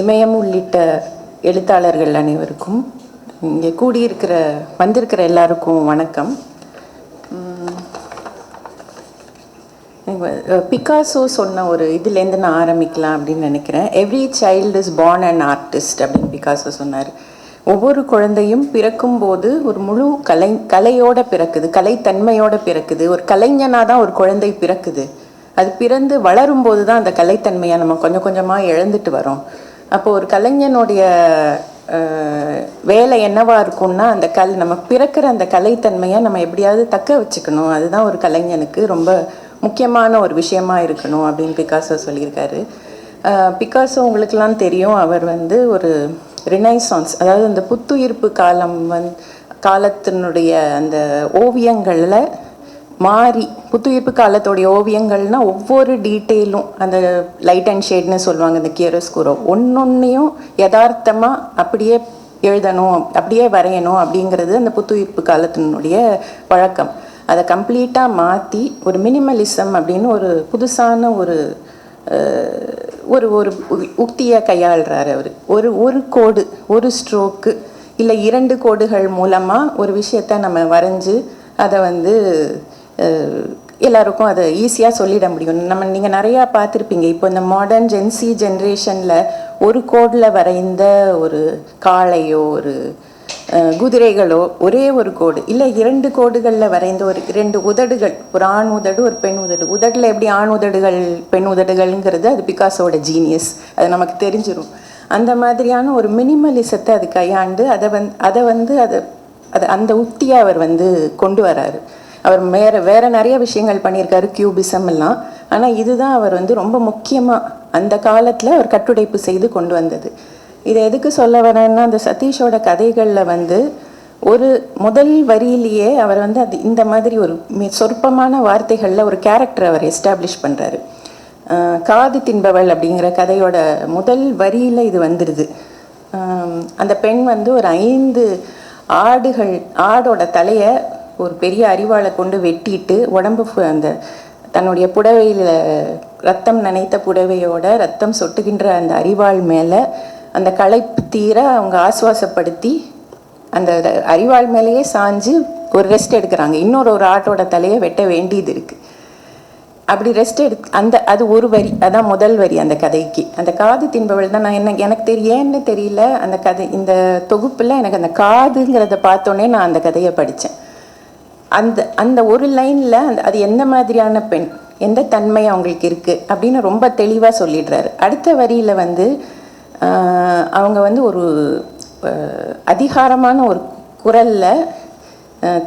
இமயம் உள்ளிட்ட எழுத்தாளர்கள் அனைவருக்கும் இங்கே கூடியிருக்கிற வந்திருக்கிற எல்லாருக்கும் வணக்கம். பிகாசோ சொன்ன ஒரு இதுலேருந்து நான் ஆரம்பிக்கலாம் அப்படின்னு நினைக்கிறேன். Every child is born and artist அப்படின்னு பிகாசோ சொன்னார். ஒவ்வொரு குழந்தையும் பிறக்கும்போது ஒரு முழு கலை கலையோட பிறக்குது கலைத்தன்மையோட பிறக்குது. ஒரு கலைஞனாக தான் ஒரு குழந்தை பிறக்குது. அது பிறந்து வளரும்போது தான் அந்த கலைத்தன்மையை நம்ம கொஞ்சம் கொஞ்சமாக இழந்துட்டு வரோம். அப்போ ஒரு கலைஞனுடைய வேலை என்னவா இருக்கும்னா அந்த கல் நம்ம பிறக்கிற அந்த கலைத்தன்மையை நம்ம எப்படியாவது தக்க வச்சுக்கணும். அதுதான் ஒரு கலைஞனுக்கு ரொம்ப முக்கியமான ஒரு விஷயமா இருக்கணும் அப்படின்னு பிகாசோ சொல்லியிருக்காரு. பிகாசோ உங்களுக்கெல்லாம் தெரியும் அவர் வந்து ஒரு ரினைசான்ஸ் அதாவது அந்த புத்துயிர்ப்பு காலம் வந் காலத்தினுடைய அந்த ஓவியங்களில் மாறி புத்துயிர்ப்பு காலத்தோடைய ஓவியங்கள்னா ஒவ்வொரு டீட்டெயிலும் அந்த லைட் அண்ட் ஷேட்னு சொல்லுவாங்க இந்த கியரோஸ்கூரோ ஒன்னொன்னையும் யதார்த்தமாக அப்படியே எழுதணும் அப்படியே வரையணும் அப்படிங்கிறது அந்த புத்துயிர்ப்பு காலத்தினுடைய பழக்கம் அதை கம்ப்ளீட்டாக மாற்றி ஒரு மினிமலிசம் அப்படின்னு ஒரு புதுசான ஒரு ஒரு ஒரு உக்தியை கையாளுறாரு அவர். ஒரு ஒரு கோடு ஒரு ஸ்ட்ரோக்கு இல்லை இரண்டு கோடுகள் மூலமாக ஒரு விஷயத்த நம்ம வரைஞ்சு அதை வந்து எல்லாருக்கும் அதை ஈஸியாக சொல்லிட முடியும். நம்ம நீங்கள் நிறையா பார்த்துருப்பீங்க. இப்போ இந்த மாடர்ன் ஜென்சி ஜென்ரேஷனில் ஒரு கோடில் வரைந்த ஒரு காளையோ ஒரு குதிரைகளோ ஒரே ஒரு கோடு இல்லை இரண்டு கோடுகளில் வரைந்த ஒரு ரெண்டு உதடுகள். ஒரு ஆண் உதடு ஒரு பெண் உதடு. உதடில் எப்படி ஆண் உதடுகள் பெண் உதடுகள்ங்கிறது? அது பிகாஸோட ஜீனியஸ் அது நமக்கு தெரிஞ்சிடும் அந்த மாதிரியான ஒரு மினிமலிசத்தை அது கையாண்டு அதை வந் அதை வந்து அதை அது அந்த உத்தியை அவர் வந்து கொண்டு வராரு. அவர் வேறு வேறு நிறைய விஷயங்கள் பண்ணியிருக்காரு கியூபிசம் எல்லாம். ஆனால் இதுதான் அவர் வந்து ரொம்ப முக்கியமாக அந்த காலத்தில் அவர் கட்டுடைப்பு செய்து கொண்டு வந்தது. இதை எதுக்கு சொல்ல வரேன்னா அந்த சதீஷோட கதைகளில் வந்து ஒரு முதல் வரியிலேயே அவர் வந்து அது இந்த மாதிரி ஒரு சொற்பமான வார்த்தைகளில் ஒரு கேரக்டர் அவர் எஸ்டாப்ளிஷ் பண்ணுறாரு காது தின்பவள் அப்படிங்கிற கதையோட முதல் வரியில் இது வந்துடுது அந்த பெண் வந்து ஒரு ஐந்து ஆடுகள் ஆடோட தலையை ஒரு பெரிய அரிவாளை கொண்டு வெட்டிட்டு உடம்பு அந்த தன்னுடைய புடவையில் ரத்தம் நனைத்த புடவையோட ரத்தம் சொட்டுகின்ற அந்த அறிவாள் மேலே அந்த களைப்பு தீர அவங்க ஆசுவாசப்படுத்தி அந்த அறிவாள் அரிவாள் மேலேயே சாஞ்சு ஒரு ரெஸ்ட் எடுக்கிறாங்க. இன்னொரு ஒரு ஆட்டோட தலையை வெட்ட வேண்டியது இருக்குது அப்படி ரெஸ்ட் எடு அந்த அது ஒரு வரி அதான் முதல் வரி அந்த கதைக்கு. அந்த காது தின்பவள் தான். நான் என்ன எனக்கு தெரியேன்னு தெரியல. அந்த கதை இந்த தொகுப்பில் எனக்கு அந்த காதுங்கிறத பார்த்தோன்னே நான் அந்த கதையை படித்தேன் அந்த அந்த ஒரு லைனில் அந்த அது எந்த மாதிரியான பெண்? எந்த தன்மை அவங்களுக்கு இருக்குது அப்படின்னு ரொம்ப தெளிவாக சொல்லிடுறாரு. அடுத்த வரியில் வந்து அவங்க வந்து ஒரு அதிகாரமான ஒரு குரலில்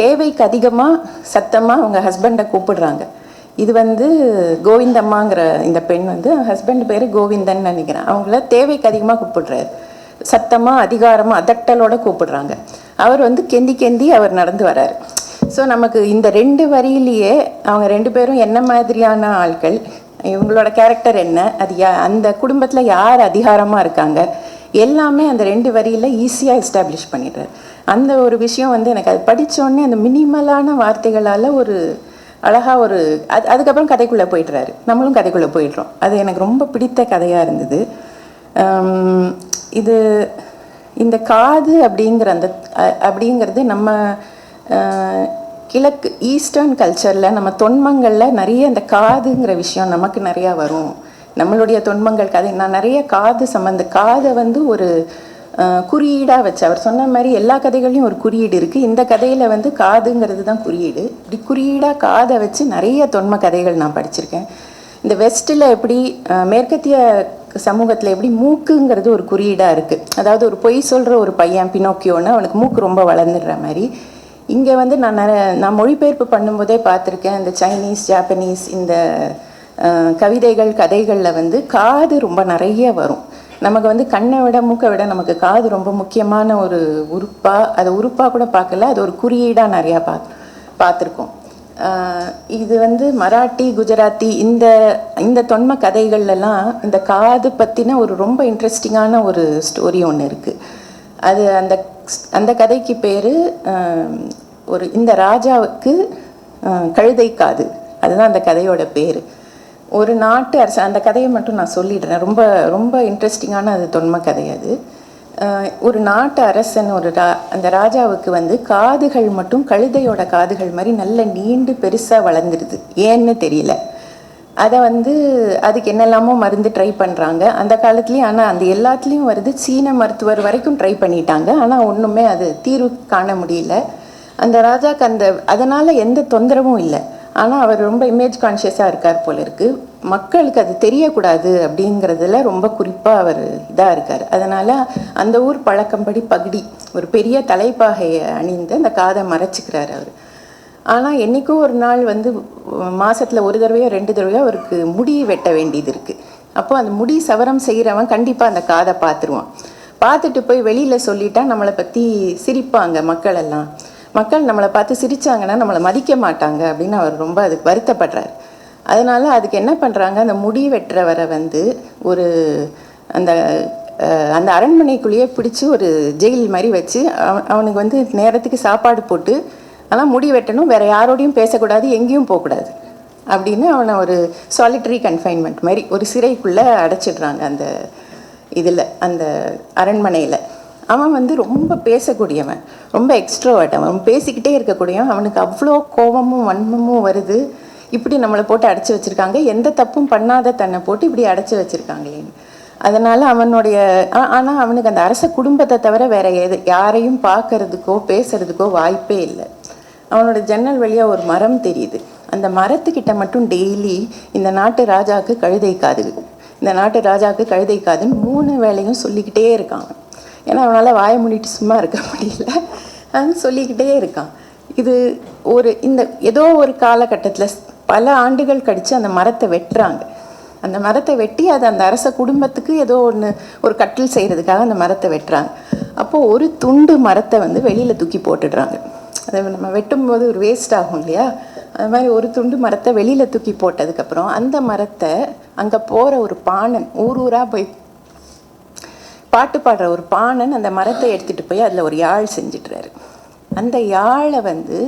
தேவைக்கு அதிகமாக சத்தமாக அவங்க ஹஸ்பண்டை கூப்பிடுறாங்க. இது வந்து கோவிந்தம்மாங்கிற இந்த பெண் வந்து ஹஸ்பண்ட் பேர் கோவிந்தன் நினைக்கிறேன். அவங்கள தேவைக்கு அதிகமாக கூப்பிடுறாரு. சத்தமாக அதிகாரமாக அதட்டலோட கூப்பிடுறாங்க. அவர் வந்து கெந்தி கெந்தி அவர் நடந்து வராரு. ஸோ நமக்கு இந்த ரெண்டு வரியிலேயே அவங்க ரெண்டு பேரும் என்ன மாதிரியான ஆட்கள் இவங்களோட கேரக்டர் என்ன? அது யா அந்த குடும்பத்தில் யார் அதிகாரமாக இருக்காங்க? எல்லாமே அந்த ரெண்டு வரியில் ஈஸியாக எஸ்டாப்ளிஷ் பண்ணிடுறாரு. அந்த ஒரு விஷயம் வந்து எனக்கு அது படித்தோடனே அந்த மினிமலான வார்த்தைகளால் ஒரு அழகாக ஒரு அது அதுக்கப்புறம் கதைக்குள்ளே போயிடுறாரு. நம்மளும் கதைக்குள்ளே போயிடுறோம். அது எனக்கு ரொம்ப பிடித்த கதையாக இருந்தது. இது இந்த காது அப்படிங்கிற அந்த அப்படிங்கிறது நம்ம கிழக்கு ஈஸ்டர்ன் கல்ச்சரில் நம்ம தொன்மங்களில் நிறைய இந்த காதுங்கிற விஷயம் நமக்கு நிறையா வரும். நம்மளுடைய தொன்மங்கள் கதை நான் நிறைய காது சம்மந்த காதை வந்து ஒரு குறியீடாக வச்சு அவர் சொன்ன மாதிரி எல்லா கதைகளையும் ஒரு குறியீடு இருக்குது இந்த கதையில் வந்து காதுங்கிறது தான் குறியீடு. இப்படி குறியீடாக காதை வச்சு நிறைய தொன்ம கதைகள் நான் படிச்சிருக்கேன். இந்த வெஸ்ட்டில் எப்படி மேற்கத்திய சமூகத்தில் எப்படி மூக்குங்கிறது ஒரு குறியீடாக இருக்குது அதாவது ஒரு பொய் சொல்கிற ஒரு பையன் பினோக்கியோன்னு அவனுக்கு மூக்கு ரொம்ப வளர்ந்துடுற மாதிரி. இங்கே வந்து நான் நிறைய நான் மொழிபெயர்ப்பு பண்ணும்போதே பார்த்துருக்கேன். இந்த சைனீஸ் ஜாப்பனீஸ் இந்த கவிதைகள் கதைகளில் வந்து காது ரொம்ப நிறைய வரும். நமக்கு வந்து கண்ணை விட மூக்கை விட நமக்கு காது ரொம்ப முக்கியமான ஒரு உறுப்பாக அதை உறுப்பாக கூட பார்க்கல அது ஒரு குறியீடாக நிறையா பா பார்த்துருக்கோம். இது வந்து மராட்டி குஜராத்தி இந்த இந்த தொன்ம கதைகள்லாம் இந்த காது பற்றின ஒரு ரொம்ப இன்ட்ரெஸ்டிங்கான ஒரு ஸ்டோரி ஒன்று இருக்குது அது அந்த அந்த கதைக்கு பேர் ஒரு இந்த ராஜாவுக்கு கழுதை காது. அதுதான் அந்த கதையோட பேர். ஒரு நாட்டு அரசு அந்த கதையை மட்டும் நான் சொல்லிடுறேன். ரொம்ப ரொம்ப இன்ட்ரெஸ்டிங்கான அது தொன்மை கதை அது. ஒரு நாட்டு அரசன் ஒரு ரா அந்த ராஜாவுக்கு வந்து காதுகள் மட்டும் கழுதையோட காதுகள் மாதிரி நல்ல நீண்டு பெருசாக வளர்ந்துருது. ஏன்னு தெரியல. அதை வந்து அதுக்கு என்னெல்லாமோ மருந்து ட்ரை பண்ணுறாங்க அந்த காலத்துலேயும் ஆனால் அந்த எல்லாத்துலேயும் வருது. சீன மருத்துவர் வரைக்கும் ட்ரை பண்ணிட்டாங்க. ஆனால் ஒன்றுமே அது தீர்வு காண முடியல. அந்த ராஜாக்கு அந்த அதனால் எந்த தொந்தரவும் இல்லை. ஆனால் அவர் ரொம்ப இமேஜ் கான்ஷியஸாக இருக்கார் போல இருக்குது மக்களுக்கு அது தெரியக்கூடாது அப்படிங்கிறதுல ரொம்ப குறிப்பாக அவர் இதாக இருக்கார். அதனால் அந்த ஊர் பழக்கம்படி பகுடி ஒரு பெரிய தலைப்பாகையை அணிந்து அந்த காதை மறைச்சிக்கிறார் அவர். ஆனால் என்றைக்கும் ஒரு நாள் வந்து மாதத்தில் ஒரு தடவையோ ரெண்டு தடவையோ அவருக்கு முடி வெட்ட வேண்டியது இருக்குது அப்போ அந்த முடி சவரம் செய்கிறவன் கண்டிப்பாக அந்த காதை பார்த்துருவான். பார்த்துட்டு போய் வெளியில் சொல்லிட்டா நம்மளை பற்றி சிரிப்பாங்க மக்கள் எல்லாம் மக்கள் நம்மளை பார்த்து சிரிச்சாங்கன்னா நம்மளை மதிக்க மாட்டாங்க அப்படின்னு அவர் ரொம்ப அதுக்கு வருத்தப்படுறார். அதனால் அதுக்கு என்ன பண்ணுறாங்க அந்த முடி வெட்டுறவரை வந்து ஒரு அந்த அந்த அரண்மனைக்குள்ளேயே பிடிச்சி ஒரு ஜெயில் மாதிரி வச்சு அவன் அவனுக்கு வந்து நேரத்துக்கு சாப்பாடு போட்டு ஆனால் முடி வெட்டணும் வேறு யாரோடையும் பேசக்கூடாது எங்கேயும் போகக்கூடாது. அப்படின்னு அவனை ஒரு சாலிட்டரி கன்ஃபைன்மெண்ட் மாதிரி ஒரு சிறைக்குள்ளே அடைச்சிடுறாங்க அந்த இதில் அந்த அரண்மனையில். அவன் வந்து ரொம்ப பேசக்கூடியவன் ரொம்ப எக்ஸ்ட்ரோவர்ட் அவன். பேசிக்கிட்டே இருக்கக்கூடியவன். அவனுக்கு அவ்வளோ கோபமும் வன்மமும் வருது. இப்படி நம்மளை போட்டு அடைச்சி வச்சுருக்காங்க. எந்த தப்பும் பண்ணாத தன்னை போட்டு இப்படி அடைச்சி வச்சிருக்காங்களேன்னு அதனால் அவனுடைய ஆனால் அவனுக்கு அந்த அரச குடும்பத்தை தவிர வேறு எது யாரையும் பார்க்கறதுக்கோ பேசுறதுக்கோ வாய்ப்பே இல்லை. அவனோட ஜன்னல் வழியாக ஒரு மரம் தெரியுது. அந்த மரத்துக்கிட்ட மட்டும் டெய்லி இந்த நாட்டு ராஜாவுக்கு கழுதை காது. இந்த நாட்டு ராஜாவுக்கு கழுதை காதுன்னு மூணு வேலையும் சொல்லிக்கிட்டே இருக்கான் ஏன்னா அவனால் வாய மூடிட்டு சும்மா இருக்க முடியல. அது சொல்லிக்கிட்டே இருக்கான். இது ஒரு இந்த ஏதோ ஒரு காலகட்டத்தில் பல ஆண்டுகள் கழித்து அந்த மரத்தை வெட்டுறாங்க. அந்த மரத்தை வெட்டி அது அந்த அரச குடும்பத்துக்கு ஏதோ ஒன்று ஒரு கட்டில் செய்கிறதுக்காக அந்த மரத்தை வெட்டுறாங்க. அப்போது ஒரு துண்டு மரத்தை வந்து வெளியில் தூக்கி போட்டுடுறாங்க. அதை நம்ம வெட்டும்போது ஒரு வேஸ்ட் ஆகும் இல்லையா? அது மாதிரி ஒரு துண்டு மரத்தை வெளியில் தூக்கி போட்டதுக்கப்புறம் அந்த மரத்தை அங்கே போகிற ஒரு பாணன் ஊர் ஊராக போய் பாட்டு பாடுற ஒரு பாணன் அந்த மரத்தை எடுத்துகிட்டு போய் அதில் ஒரு யாழ் செஞ்சிட்றாரு. அந்த யாழை வந்து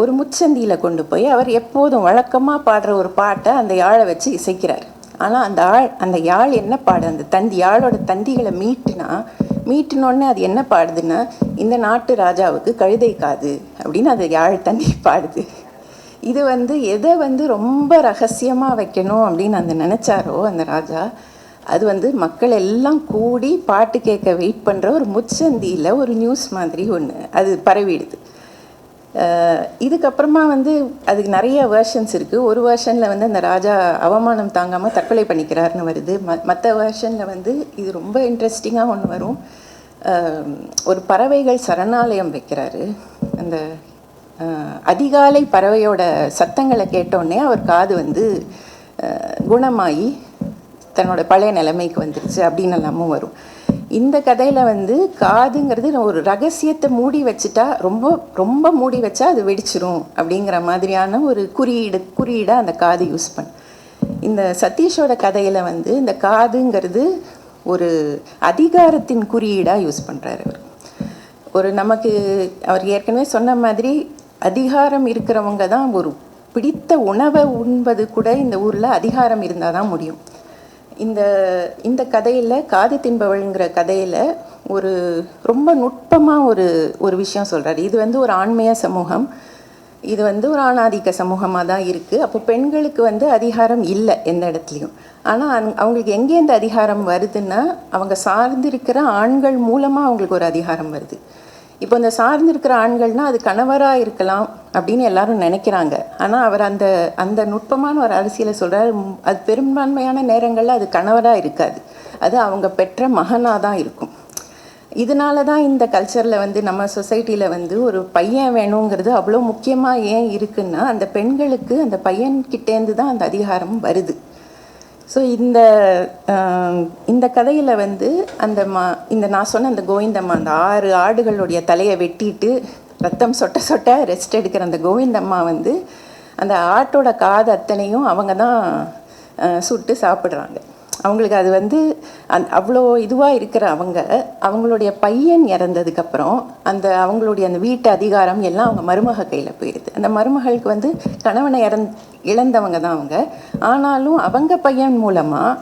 ஒரு முச்சந்தியில் கொண்டு போய் அவர் எப்போதும் வழக்கமாக பாடுற ஒரு பாட்டை அந்த யாழை வச்சு இசைக்கிறார். ஆனால் அந்த ஆள் அந்த யாழ் என்ன பாடு அந்த தந்தி யாழோட தந்திகளை மீட்டுனா மீட்டினோடனே அது என்ன பாடுதுன்னா இந்த நாட்டு ராஜாவுக்கு கழுதை காது அப்படின்னு அது யாழ் தண்ணி பாடுது. இது வந்து எதை வந்து ரொம்ப ரகசியமாக வைக்கணும் அப்படின்னு அந்த நினச்சாரோ அந்த ராஜா அது வந்து மக்கள் எல்லாம் கூடி பாட்டு கேட்க வெயிட் பண்ணுற ஒரு முச்சந்தியில் ஒரு நியூஸ் மாதிரி ஒன்று அது பரவிடுது. இதுக்கப்புறமா வந்து அதுக்கு நிறைய வேர்ஷன்ஸ் இருக்குது ஒரு வேர்ஷனில் வந்து அந்த ராஜா அவமானம் தாங்காமல் தற்கொலை பண்ணிக்கிறாருன்னு வருது. ம மற்ற வேர்ஷனில் வந்து இது ரொம்ப இன்ட்ரெஸ்டிங்காக ஒன்று வரும். ஒரு பறவைகள் சரணாலயம் வைக்கிறாரு. அந்த அதிகாலை பறவையோட சத்தங்களை கேட்டோடனே அவர் காது வந்து குணமாகி தன்னோட பழைய நிலைமைக்கு வந்துருச்சு அப்படின்னு எல்லாமும் வரும். இந்த கதையில் வந்து காதுங்கிறது ஒரு ரகசியத்தை மூடி வச்சுட்டா ரொம்ப ரொம்ப மூடி வச்சா அது வெடிச்சிரும் அப்படிங்கிற மாதிரியான ஒரு குறியீடு குறியீடாக அந்த காது யூஸ் பண்ண இந்த சதீஷோட கதையில் வந்து இந்த காதுங்கிறது ஒரு அதிகாரத்தின் குறியீடாக யூஸ் பண்ணுறாரு அவர் ஒரு நமக்கு அவர் ஏற்கனவே சொன்ன மாதிரி அதிகாரம் இருக்கிறவங்க தான் ஒரு பிடித்த உணவை உண்பது கூட இந்த ஊரில் அதிகாரம் இருந்தால் தான் முடியும். இந்த இந்த கதையில் காது தின்பவள்ங்கிற கதையில் ஒரு ரொம்ப நுட்பமாக ஒரு ஒரு விஷயம் சொல்கிறாரு இது வந்து ஒரு ஆண்மைய சமூகம். இது வந்து ஒரு ஆணாதிக்க சமூகமாக தான் இருக்குது அப்போ பெண்களுக்கு வந்து அதிகாரம் இல்லை எந்த இடத்துலையும். ஆனால் அவங்களுக்கு எங்கே இந்த அதிகாரம் வருதுன்னா அவங்க சார்ந்திருக்கிற ஆண்கள் மூலமாக அவங்களுக்கு ஒரு அதிகாரம் வருது. இப்போ இந்த சார்ந்திருக்கிற ஆண்கள்னா அது கணவராக இருக்கலாம் அப்படின்னு எல்லாரும் நினைக்கிறாங்க. ஆனால் அவர் அந்த அந்த நுட்பமான ஒரு அரசியலை சொல்கிறார் அது பெரும்பான்மையான நேரங்களில் அது கணவராக இருக்காது. அது அவங்க பெற்ற மகனாக தான் இருக்கும். இதனால தான் இந்த கல்ச்சரில் வந்து நம்ம சொசைட்டியில் வந்து ஒரு பையன் வேணுங்கிறது அவ்வளோ முக்கியமாக ஏன் இருக்குன்னா அந்த பெண்களுக்கு அந்த பையன்கிட்டேருந்து தான் அந்த அதிகாரம் வருது. ஸோ இந்த இந்த கதையில் வந்து அந்த மா இந்த நான் சொன்ன அந்த கோவிந்தம்மா அந்த ஆறு ஆடுகளுடைய தலையை வெட்டிட்டு ரத்தம் சொட்ட சொட்ட ரெஸ்ட் எடுக்கிற அந்த கோவிந்தம்மா வந்து அந்த ஆட்டோட காது அத்தனையும் அவங்க தான் சுட்டு சாப்பிட்றாங்க. அவங்களுக்கு அது வந்து அந் அவ்வளோ இதுவாக இருக்கிற அவங்க அவங்களுடைய பையன் இறந்ததுக்கப்புறம் அந்த அவங்களுடைய அந்த வீட்டு அதிகாரம் எல்லாம் அவங்க மருமக கையில் போயிடுது அந்த மருமகளுக்கு வந்து கணவனை இறந் இழந்தவங்க தான் அவங்க. ஆனாலும் அவங்க பையன் மூலமாக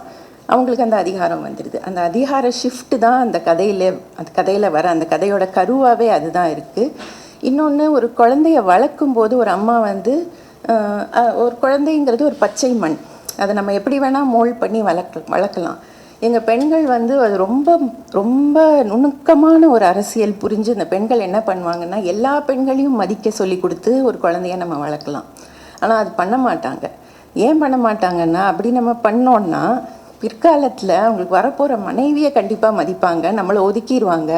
அவங்களுக்கு அந்த அதிகாரம் வந்துடுது அந்த அதிகார ஷிஃப்ட்டு தான் அந்த கதையில் அந்த கதையில் வர அந்த கதையோட கருவாகவே அதுதான் இருக்குது இன்னொன்று ஒரு குழந்தைய வளர்க்கும் போது ஒரு அம்மா வந்து ஒரு குழந்தைங்கிறது ஒரு பச்சை மண். அதை நம்ம எப்படி வேணால் மோல்ட் பண்ணி வளர்க்க வளர்க்கலாம். எங்கள் பெண்கள் வந்து அது ரொம்ப ரொம்ப நுணுக்கமான ஒரு அரசியல் புரிஞ்சு இந்த பெண்கள் என்ன பண்ணுவாங்கன்னா எல்லா பெண்களையும் மதிக்க சொல்லி கொடுத்து ஒரு குழந்தைய நம்ம வளர்க்கலாம். ஆனால் அது பண்ண மாட்டாங்க. ஏன் பண்ண மாட்டாங்கன்னா அப்படி நம்ம பண்ணோன்னா பிற்காலத்தில் அவங்களுக்கு வரப்போகிற மனைவியை கண்டிப்பாக மதிப்பாங்க நம்மளை ஒதுக்கிடுவாங்க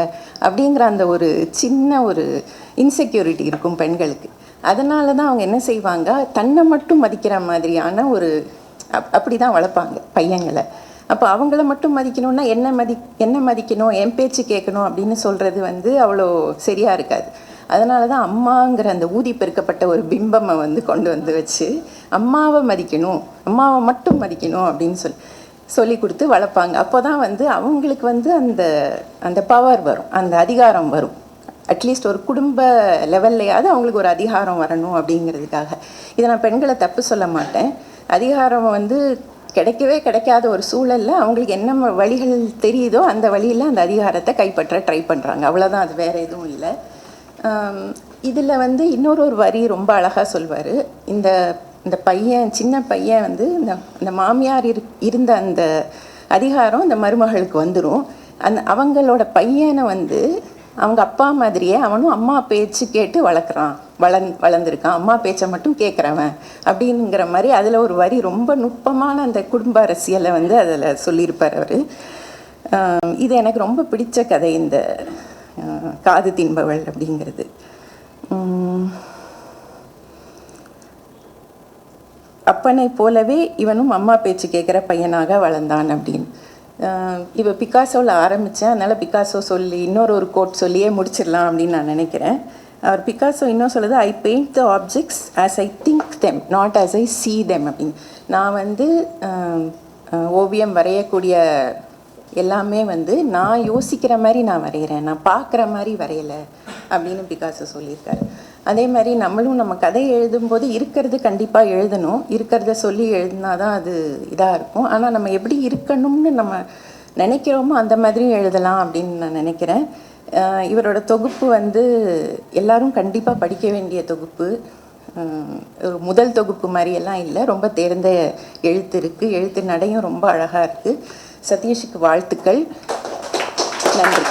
அப்படிங்கிற அந்த ஒரு சின்ன ஒரு இன்செக்யூரிட்டி இருக்கும் பெண்களுக்கு. அதனால தான் அவங்க என்ன செய்வாங்க தன்னை மட்டும் மதிக்கிற மாதிரியான ஒரு அப் அப்படி தான் வளர்ப்பாங்க பையங்களை. அப்போ அவங்கள மட்டும் மதிக்கணும்னா என்ன மதி என்ன மதிக்கணும் என் பேச்சு கேட்கணும் அப்படின்னு சொல்கிறது வந்து அவ்வளோ சரியாக இருக்காது. அதனால தான் அம்மாங்கிற அந்த ஊதி பெருக்கப்பட்ட ஒரு பிம்பமை வந்து கொண்டு வந்து வச்சு அம்மாவை மதிக்கணும் அம்மாவை மட்டும் மதிக்கணும் அப்படின்னு சொல்லி சொல்லி கொடுத்து வளர்ப்பாங்க. அப்போ தான் வந்து அவங்களுக்கு வந்து அந்த அந்த பவர் வரும் அந்த அதிகாரம் வரும். அட்லீஸ்ட் ஒரு குடும்ப லெவல்லையாவது அவங்களுக்கு ஒரு அதிகாரம் வரணும் அப்படிங்கிறதுக்காக. இதை நான் பெண்களை தப்பு சொல்ல மாட்டேன். அதிகாரம் வந்து கிடைக்கவே கிடைக்காத ஒரு சூழலில் அவங்களுக்கு என்ன வழிகள் தெரியுதோ அந்த வழியில் அந்த அதிகாரத்தை கைப்பற்ற ட்ரை பண்ணுறாங்க அவ்வளோதான் அது வேறு எதுவும் இல்லை. இதில் வந்து இன்னொரு ஒரு வரி ரொம்ப அழகாக சொல்வார். இந்த இந்த பையன் சின்ன பையன் வந்து இந்த இந்த மாமியார் இரு இருந்த அந்த அதிகாரம் இந்த மருமகளுக்கு வந்துடும் அந்த அவங்களோட பையனை வந்து அவங்க அப்பா மாதிரியே அவனும் அம்மா பேச்சு கேட்டு வளர்க்குறான். வளர் வளர்ந்துருக்கான். அம்மா பேச்சை மட்டும் கேட்குறவன் அப்படிங்கிற மாதிரி அதில் ஒரு வரி ரொம்ப நுட்பமான அந்த குடும்ப அரசியலை வந்து அதில் சொல்லியிருப்பார் அவர். இது எனக்கு ரொம்ப பிடிச்ச கதை இந்த காது தின்பவள் அப்படிங்கிறது. அப்பனை போலவே இவனும் அம்மா பேச்சு கேட்குற பையனாக வளர்ந்தான் அப்படின்னு. இப்போ பிகாசோவில் ஆரம்பித்தேன் அதனால் பிகாசோ சொல்லி இன்னொரு ஒரு கோட் சொல்லியே முடிச்சிடலாம் அப்படின்னு நான் நினைக்கிறேன். அவர் பிகாசோ இன்னும் சொல்லுது I paint the objects as I think them not as I see them அப்படின்னு. நான் வந்து ஓவியம் வரையக்கூடிய எல்லாமே வந்து நான் யோசிக்கிற மாதிரி நான் வரைகிறேன் நான் பார்க்குற மாதிரி வரையலை அப்படின்னு பிகாசோ சொல்லியிருக்காரு. அதே மாதிரி நம்மளும் நம்ம கதை எழுதும்போது இருக்கிறது கண்டிப்பாக எழுதணும். இருக்கிறத சொல்லி எழுதினா தான் அது இதாக இருக்கும். ஆனால் நம்ம எப்படி இருக்கணும்னு நம்ம நினைக்கிறோமோ அந்த மாதிரியும் எழுதலாம் அப்படின்னு நான் நினைக்கிறேன். இவரோட தொகுப்பு வந்து எல்லாரும் கண்டிப்பாக படிக்க வேண்டிய தொகுப்பு. ஒரு முதல் தொகுப்பு மாதிரியெல்லாம் இல்லை. ரொம்ப தேர்ந்த எழுத்து இருக்குது எழுத்து நடையும் ரொம்ப அழகாக இருக்குது சதீஷுக்கு வாழ்த்துக்கள். நன்றி.